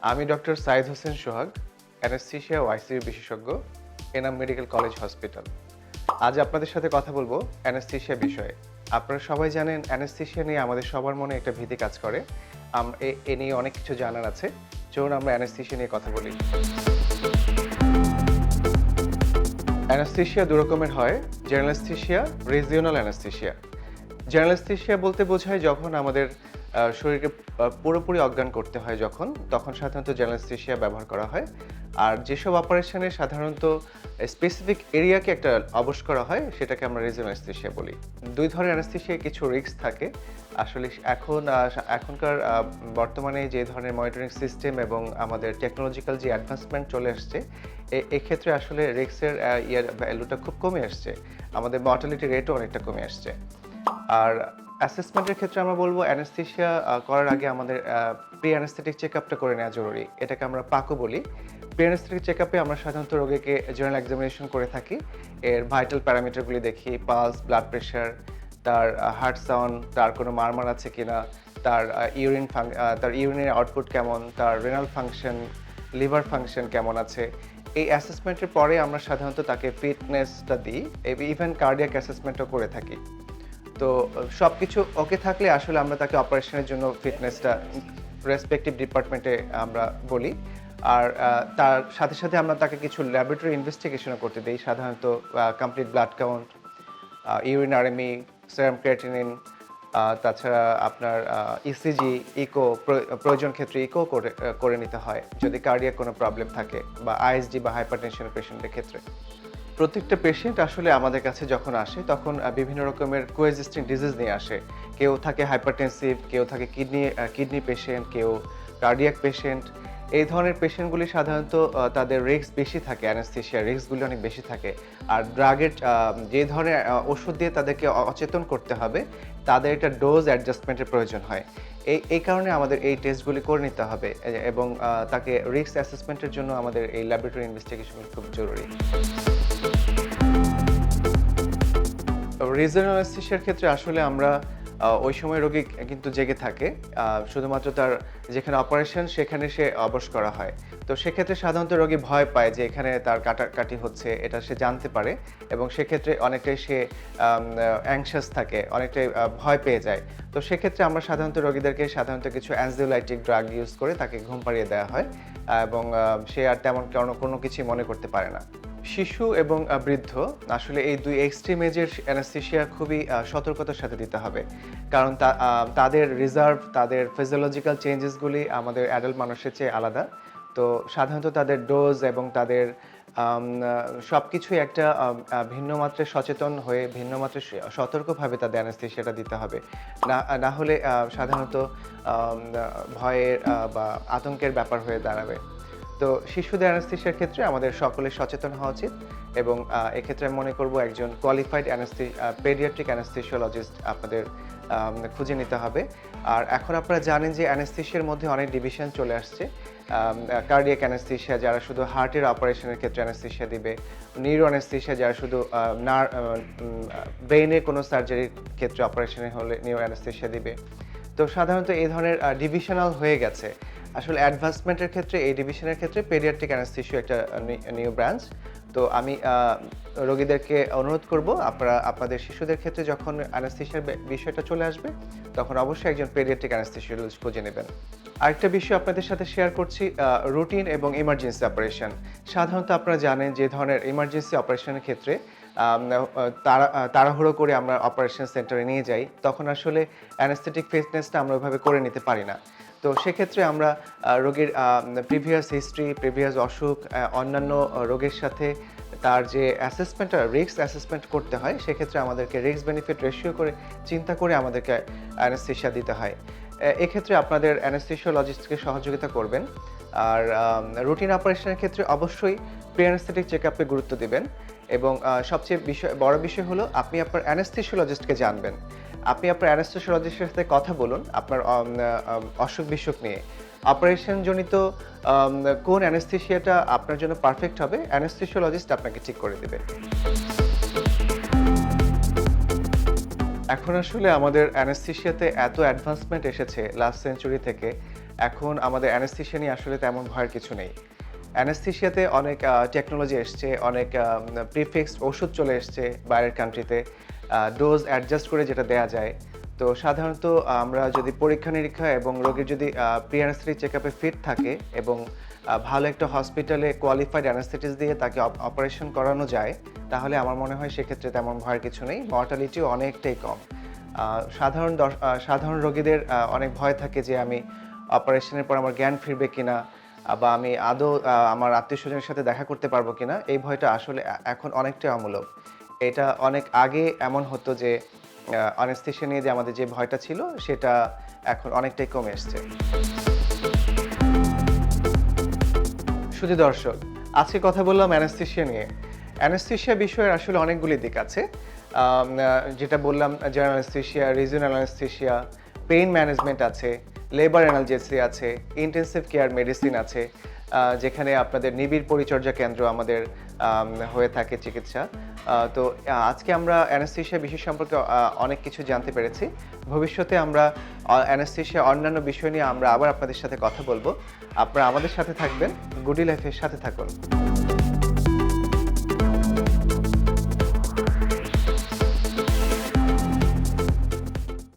আমি doctor Saeed Hossain Sohag, anaesthesia ও বিশেষজ্ঞ, এনাম মেডিকেল কলেজ হসপিটাল। আজ আপনাদের সাথে কথা বলব অ্যানেস্থিশিয়া বিষয়ে। আপনারা সবাই জানেন, অ্যানেস্থিশিয়া নিয়ে আমাদের সবার মনে একটা ভীতি কাজ করে। এ- নিয়ে অনেক কিছু জানার আছে। চলুন আমরা অ্যানেস্থিশিয়া নিয়ে কথা বলি। অ্যানাস্থেশিয়া দু রকমের হয় জেনারেলস্থেশিয়া রিজিওনাল অ্যানাস্থেশিয়া জেনারেলস্থেশিয়া বলতে বোঝায় যখন আমাদের শরীরকে পুরোপুরি অজ্ঞান করতে হয় যখন, তখন সাধারণত জেনারেলস্থেশিয়া ব্যবহার করা হয়। আর যেসব অপারেশনে সাধারণত স্পেসিফিক এরিয়াকে একটা অবশ করা হয়, সেটাকে আমরা রিজিওনাল অ্যানাস্থেশিয়া বলি। দুই ধরনের অ্যানাস্থেশিয়ায় কিছু রিস্ক থাকে। আসলে এখন এখনকার বর্তমানে যে ধরনের মনিটরিং সিস্টেম এবং আমাদের টেকনোলজিক্যাল যে অ্যাডভান্সমেন্ট চলে আসছে এক্ষেত্রে আসলে রিক্সের ইয়ার ভ্যালুটা খুব কমে আসছে। আমাদের মর্টালিটি রেটও অনেকটা কমে আসছে। আর অ্যাসেসমেন্টের ক্ষেত্রে আমরা বলব অ্যানেস্থেশিয়া করার আগে আমাদের প্রি অ্যানেস্থেটিক চেক আপটা করে নেওয়া জরুরি। এটাকে আমরা পাকো বলি। প্রি অ্যানেস্থেটিক চেক আপে আমরা সাধারণত রোগীকে জেনারেল এক্সামিনেশন করে থাকি। এর ভাইটাল প্যারামিটারগুলি দেখি পালস ব্লাড প্রেশার তার হার্ট সাউন্ড তার কোনো মারমার আছে কিনা, তার ইউরিন তার ইউরিনের আউটপুট কেমন, তার রেনাল ফাংশন লিভার ফাংশন কেমন আছে। এই অ্যাসেসমেন্টের পরে আমরা সাধারণত তাকে ফিটনেসটা দিই। ইভেন কার্ডিয়াক অ্যাসেসমেন্টও করে থাকি। তো সব কিছু ওকে থাকলে আসলে আমরা তাকে অপারেশনের জন্য ফিটনেসটা রেসপেক্টিভ ডিপার্টমেন্টে আমরা বলি। আর তার সাথে সাথে আমরা তাকে কিছু ল্যাবরেটরি ইনভেস্টিগেশনও করতে দিই, সাধারণত complete blood count urine RME serum creatinine তাছাড়া আপনার ইসিজি ইকো প্রয়োজন ক্ষেত্রে ইকো করে করে নিতে হয়, যদি কার্ডিয়াক কোনো প্রবলেম থাকে বা আইএসডি বা হাইপারটেনশনের পেশেন্টের ক্ষেত্রে। প্রত্যেকটা পেশেন্ট আসলে আমাদের কাছে যখন আসে, তখন বিভিন্ন রকমের কোএক্সিস্টিং ডিজিজ নিয়ে আসে। কেউ থাকে হাইপারটেনসিভ কেউ থাকে কিডনি কিডনি পেশেন্ট কেউ কার্ডিয়াক পেশেন্ট এই ধরনের পেশেন্টগুলি সাধারণত তাদের রিস্ক বেশি থাকে অ্যানাস্থেশিয়া রিস্কগুলি অনেক বেশি থাকে। আর ড্রাগের যে ধরনের ওষুধ দিয়ে তাদেরকে অচেতন করতে হবে, তাদের একটা ডোজ অ্যাডজাস্টমেন্টের প্রয়োজন হয়। এই এই কারণে আমাদের এই টেস্টগুলি করে নিতে হবে এবং তাকে রিস্ক অ্যাসেসমেন্টের জন্য আমাদের এই ল্যাবরেটরি ইনভেস্টিগেশন খুব জরুরি। রিজনাল অ্যানেস্থেশিয়ার ক্ষেত্রে আসলে আমরা ওই সময় রোগী কিন্তু জেগে থাকে। শুধুমাত্র তার যেখানে অপারেশন সেখানে সে অবশ করা হয়। তো সেক্ষেত্রে সাধারণত রোগী ভয় পায় যে এখানে তার কাটাকাটি হচ্ছে, এটা সে জানতে পারে এবং সেক্ষেত্রে অনেকটাই সে অ্যাংশাস থাকে, অনেকটাই ভয় পেয়ে যায়। তো সেক্ষেত্রে আমরা সাধারণত রোগীদেরকে সাধারণত কিছু অ্যানজিওলাইটিক ড্রাগ ইউজ করে তাকে ঘুম পাড়িয়ে দেওয়া হয় এবং সে আর তেমন কোনো কিছুই মনে করতে পারে না। শিশু এবং বৃদ্ধ, আসলে এই দুই এক্সট্রিম এজের অ্যানাস্থেশিয়া খুবই সতর্কতার সাথে দিতে হবে। কারণ তাদের রিজার্ভ তাদের ফিজিওলজিক্যাল চেঞ্জেসগুলি আমাদের অ্যাডাল্ট মানুষের চেয়ে আলাদা। তো সাধারণত তাদের ডোজ এবং তাদের সব কিছুই একটা ভিন্ন মাত্রায় সচেতন হয়ে, ভিন্ন মাত্রায় সতর্কভাবে তাদের অ্যানাস্থেশিয়াটা দিতে হবে। না না হলে সাধারণত ভয়ের বা আতঙ্কের ব্যাপার হয়ে দাঁড়াবে। তো শিশুদের অ্যানাস্থেশিয়ার ক্ষেত্রে আমাদের সকলের সচেতন হওয়া উচিত এবং এক্ষেত্রে আমি মনে করব একজন কোয়ালিফাইড অ্যানাস্থি পেডিয়াট্রিক অ্যানাস্থেশিওলজিস্ট আপনাদের খুঁজে নিতে হবে। আর এখন আপনারা জানেন যে অ্যানাস্থেশিয়ার মধ্যে অনেক ডিভিশন চলে আসছে। কার্ডিয়াক অ্যানাস্থেশিয়া যারা শুধু হার্টের অপারেশনের ক্ষেত্রে অ্যানাস্থেশিয়া দিবে নিউরো অ্যানাস্থেশিয়া যারা শুধু নার ব্রেইনের কোনো সার্জারির ক্ষেত্রে অপারেশনে হলে নিউরো অ্যানাস্থেশিয়া দিবে। তো সাধারণত এই ধরনের ডিভিশনাল হয়ে গেছে। আসলে অ্যাডভান্সমেন্টের ক্ষেত্রে, এই ডিভিশনের ক্ষেত্রে পেডিয়াট্রিক অ্যানাস্থেশিয়া একটা নিউ ব্রাঞ্চ তো আমি রোগীদেরকে অনুরোধ করব, আপনারা, আপনাদের শিশুদের ক্ষেত্রে যখন অ্যানাস্থেশিয়ার বিষয়টা চলে আসবে, তখন অবশ্যই একজন পেডিয়াট্রিক অ্যানাস্থেশিয়ালজিস্ট খুঁজে নেবেন। আরেকটা বিষয় আপনাদের সাথে শেয়ার করছি রুটিন এবং ইমার্জেন্সি অপারেশন সাধারণত আপনারা জানেন যে ধরনের ইমার্জেন্সি অপারেশনের ক্ষেত্রে তাড়া তাড়াহুড়ো করে আমরা অপারেশন সেন্টারে নিয়ে যাই, তখন আসলে অ্যানাস্থেটিক ফিটনেসটা আমরা ওইভাবে করে নিতে পারি না। তো সেক্ষেত্রে আমরা রোগীর প্রিভিয়াস হিস্ট্রি প্রিভিয়াস অসুখ অন্যান্য রোগের সাথে তার যে অ্যাসেসমেন্ট রিস্ক অ্যাসেসমেন্ট করতে হয়, সেক্ষেত্রে আমাদেরকে রিস্ক বেনিফিট রেশিও করে, চিন্তা করে আমাদেরকে অ্যানাস্থেশিয়া দিতে হয়। এক্ষেত্রে আপনাদের অ্যানাস্থেশিওলজিস্টকে সহযোগিতা করবেন। আর রুটিন অপারেশনের ক্ষেত্রে অবশ্যই প্রি অ্যানাস্থেটিক চেক আপে গুরুত্ব দিবেন। এবং সবচেয়ে বিষয়, বড় বিষয় হলো আপনি আপনার অ্যানাস্থেশিওলজিস্টকে জানবেন। আপনি আপনার অ্যানাস্থেশিওলজিস্টের সাথে কথা বলুন, আপনার অসুখ বিসুখ নিয়ে। অপারেশন জনিত কোন অ্যানাস্থেশিয়াটা আপনার জন্য পারফেক্ট হবে অ্যানাস্থেশিওলজিস্ট আপনাকে ঠিক করে দেবে। এখন আসলে আমাদের অ্যানাস্থেশিয়াতে এত অ্যাডভান্সমেন্ট এসেছে লাস্ট সেঞ্চুরি থেকে, এখন আমাদের অ্যানেস্থেশিয়া নিয়ে আসলে তেমন ভয়ের কিছু নেই। অ্যানেস্থেশিয়াতে অনেক টেকনোলজি এসছে, অনেক প্রিফিক্সড ওষুধ চলে এসছে বাইরের কান্ট্রিতে ডোজ অ্যাডজাস্ট করে যেটা দেয়া যায়। তো সাধারণত আমরা যদি পরীক্ষা নিরীক্ষা এবং রোগীর যদি প্রি অ্যানেস্থেটিক চেক আপে ফিট থাকে এবং ভালো একটা হসপিটালে কোয়ালিফাইড অ্যানেস্থেটিস দিয়ে তাকে অপারেশন করানো যায়, তাহলে আমার মনে হয় সেক্ষেত্রে তেমন ভয়ের কিছু নেই। মর্টালিটিও অনেকটাই কম। সাধারণ সাধারণ রোগীদের অনেক ভয় থাকে যে আমি অপারেশনের পর আমার জ্ঞান ফিরবে কিনা বা আমি আদৌ আমার আত্মীয় স্বজনের সাথে দেখা করতে পারব কিনা। এই ভয়টা আসলে এখন অনেকটাই অমূলক। এটা অনেক আগে এমন হতো যে অনেস্থেশিয়া নিয়ে যে আমাদের যে ভয়টা ছিল, সেটা এখন অনেকটাই কমে এসছে। শুধু দর্শক, আজকে কথা বললাম অ্যানেস্থেশিয়া নিয়ে। অ্যানেস্থেশিয়া বিষয়ের আসলে অনেকগুলি দিক আছে। যেটা বললাম general anaesthesia regional anaesthesia pain management আছে লেবার অ্যানালজেসি আছে ইন্টেনসিভ কেয়ার মেডিসিন আছে যেখানে আপনাদের নিবিড় পরিচর্যা কেন্দ্র আমাদের হয়ে থাকে চিকিৎসা। তো আজকে আমরা অ্যানাস্থিসিয়া বিষয় সম্পর্কে অনেক কিছু জানতে পেরেছি। ভবিষ্যতে আমরা অ্যানাস্থিসিয়া অন্যান্য বিষয় নিয়ে আমরা আবার আপনাদের সাথে কথা বলব। আপনারা আমাদের সাথে থাকবেন। গুডি লাইফের সাথে থাকুন।